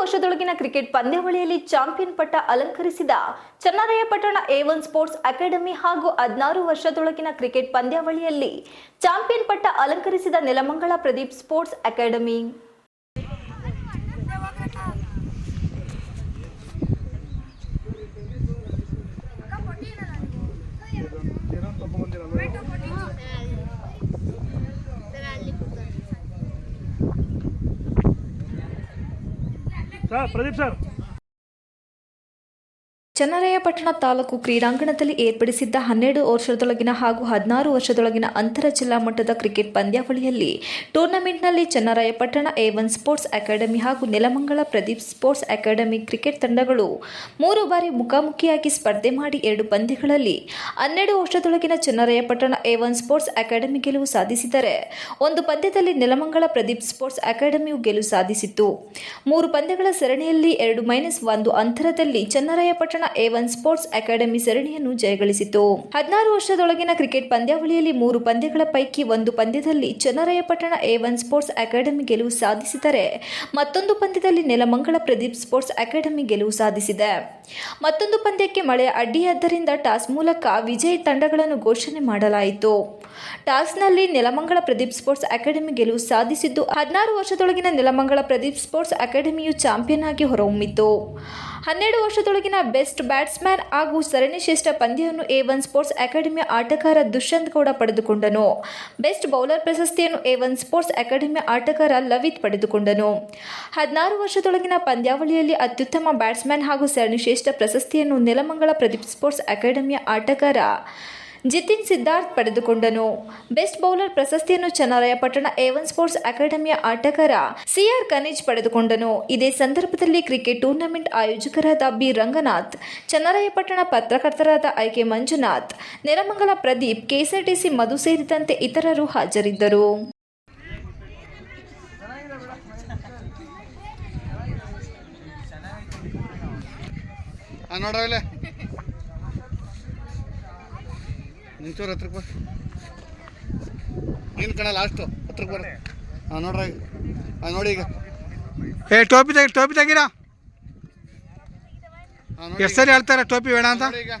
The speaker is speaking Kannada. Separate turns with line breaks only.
ವರ್ಷದೊಳಗಿನ ಕ್ರಿಕೆಟ್ ಪಂದ್ಯಾವಳಿಯಲ್ಲಿ ಚಾಂಪಿಯನ್ ಪಟ್ಟ ಅಲಂಕರಿಸಿದ Channarayapatna A one sports academy ಹಾಗೂ ಹದಿನಾರು ವರ್ಷದೊಳಗಿನ ಕ್ರಿಕೆಟ್ ಪಂದ್ಯಾವಳಿಯಲ್ಲಿ ಚಾಂಪಿಯನ್ ಪಟ್ಟ ಅಲಂಕರಿಸಿದ Nelamangala Pradeep sports academy.
Sir Pradeep sir
Channarayapatna taluk ಕ್ರೀಡಾಂಗಣದಲ್ಲಿ ಏರ್ಪಡಿಸಿದ್ದ ಹನ್ನೆರಡು ವರ್ಷದೊಳಗಿನ ಹಾಗೂ ಹದಿನಾರು ವರ್ಷದೊಳಗಿನ ಅಂತರ ಜಿಲ್ಲಾ ಮಟ್ಟದ ಕ್ರಿಕೆಟ್ ಪಂದ್ಯಾವಳಿಯಲ್ಲಿ ಟೂರ್ನಮೆಂಟ್ನಲ್ಲಿ Channarayapatna A one sports academy ಹಾಗೂ Nelamangala Pradeep sports academy cricket ತಂಡಗಳು ಮೂರು ಬಾರಿ ಮುಖಾಮುಖಿಯಾಗಿ ಸ್ಪರ್ಧೆ ಮಾಡಿ ಎರಡು ಪಂದ್ಯಗಳಲ್ಲಿ ಹನ್ನೆರಡು ವರ್ಷದೊಳಗಿನ Channarayapatna A one sports academy ಗೆಲುವು ಸಾಧಿಸಿದರೆ ಒಂದು ಪಂದ್ಯದಲ್ಲಿ ನೆಲಮಂಗಲ ಪ್ರದೀಪ್ ಸ್ಪೋರ್ಟ್ಸ್ ಅಕಾಡೆಮಿಯು ಗೆಲುವು ಸಾಧಿಸಿತ್ತು. ಮೂರು ಪಂದ್ಯಗಳ ಸರಣಿಯಲ್ಲಿ ಎರಡು ಮೈನಸ್ ಒಂದು ಅಂತರದಲ್ಲಿ Channarayapatna A one sports academy ಸರಣಿಯನ್ನು ಜಯಗಳಿಸಿತು. ಹದಿನಾರು ವರ್ಷದೊಳಗಿನ ಕ್ರಿಕೆಟ್ ಪಂದ್ಯಾವಳಿಯಲ್ಲಿ ಮೂರು ಪಂದ್ಯಗಳ ಪೈಕಿ ಒಂದು ಪಂದ್ಯದಲ್ಲಿ Channarayapatna A one sports academy ಗೆಲುವು ಸಾಧಿಸಿದರೆ ಮತ್ತೊಂದು ಪಂದ್ಯದಲ್ಲಿ ನೆಲಮಂಗಲ ಪ್ರದೀಪ್ ಸ್ಪೋರ್ಟ್ಸ್ ಅಕಾಡೆಮಿ ಗೆಲುವು ಸಾಧಿಸಿದೆ. ಮತ್ತೊಂದು ಪಂದ್ಯಕ್ಕೆ ಮಳೆ ಅಡ್ಡಿಯಾದ್ದರಿಂದ ಟಾಸ್ ಮೂಲಕ ವಿಜಯ್ ತಂಡಗಳನ್ನು ಘೋಷಣೆ ಮಾಡಲಾಯಿತು. ಟಾಸ್ನಲ್ಲಿ ನೆಲಮಂಗಲ ಪ್ರದೀಪ್ ಸ್ಪೋರ್ಟ್ಸ್ ಅಕಾಡೆಮಿ ಗೆಲುವು ಸಾಧಿಸಿದ್ದು ಹದಿನಾರು ವರ್ಷದೊಳಗಿನ ನೆಲಮಂಗಲ ಪ್ರದೀಪ್ ಸ್ಪೋರ್ಟ್ಸ್ ಅಕಾಡೆಮಿಯು ಚಾಂಪಿಯನ್ ಆಗಿ ಹೊರಹೊಮ್ಮಿತು. ಹನ್ನೆರಡು ವರ್ಷದೊಳಗಿನ ಬೆಸ್ಟ್ ಬ್ಯಾಟ್ಸ್ಮನ್ ಹಾಗೂ ಸರಣಿ ಶ್ರೇಷ್ಠ ಪಂದ್ಯವನ್ನು ಎ ಒನ್ ಸ್ಪೋರ್ಟ್ಸ್ ಅಕಾಡೆಮಿಯ ಆಟಗಾರ ದುಷ್ಯಂತ್ ಗೌಡ ಪಡೆದುಕೊಂಡನು. ಬೆಸ್ಟ್ ಬೌಲರ್ ಪ್ರಶಸ್ತಿಯನ್ನು ಎ ಒನ್ ಸ್ಪೋರ್ಟ್ಸ್ ಅಕಾಡೆಮಿಯ ಆಟಗಾರ ಲವಿತ್ ಪಡೆದುಕೊಂಡನು. ಹದಿನಾರು ವರ್ಷದೊಳಗಿನ ಪಂದ್ಯಾವಳಿಯಲ್ಲಿ ಅತ್ಯುತ್ತಮ ಬ್ಯಾಟ್ಸ್ಮನ್ ಹಾಗೂ ಸರಣಿ ಶ್ರೇಷ್ಠ ಪ್ರಶಸ್ತಿಯನ್ನು ನೆಲಮಂಗಲ ಪ್ರದೀಪ್ ಸ್ಪೋರ್ಟ್ಸ್ ಅಕಾಡೆಮಿಯ ಆಟಗಾರ ಜಿತಿನ್ ಸಿದ್ಧಾರ್ಥ್ ಪಡೆದುಕೊಂಡನು. ಬೆಸ್ಟ್ ಬೌಲರ್ ಪ್ರಶಸ್ತಿಯನ್ನು ಚನ್ನರಾಯಪಟ್ಟಣ ಏವನ್ ಸ್ಪೋರ್ಟ್ಸ್ ಅಕಾಡೆಮಿಯ ಆಟಗಾರ ಸಿಆರ್ ಕನೇಜ್ ಪಡೆದುಕೊಂಡನು. ಇದೇ ಸಂದರ್ಭದಲ್ಲಿ ಕ್ರಿಕೆಟ್ ಟೂರ್ನಮೆಂಟ್ ಆಯೋಜಕರಾದ B Ranganath Channarayapatna ಪತ್ರಕರ್ತರಾದ I K Manjunath, Nelamangala Pradeep, KSRTC Madhu ಸೇರಿದಂತೆ ಇತರರು ಹಾಜರಿದ್ದರು.
ನಿಂಚೂರು ಹತ್ರಕ್ಕೆ ಬಾ. ಏನು ಕಣ ಲಾಸ್ಟು ಹತ್ರಕ್ಕೆ ಬರ್ರಿ ಹಾಂ ನೋಡ್ರಿ. ಹಾಂ ನೋಡಿ ಈಗ.
ಏ ಟೋಪಿ ತೆಗಿ ಟೋಪಿ ತೆಗೀರಾ? ಎಷ್ಟು ಸರಿ ಹೇಳ್ತಾರೆ ಟೋಪಿ ಬೇಡ ಅಂತ?
ಈಗ.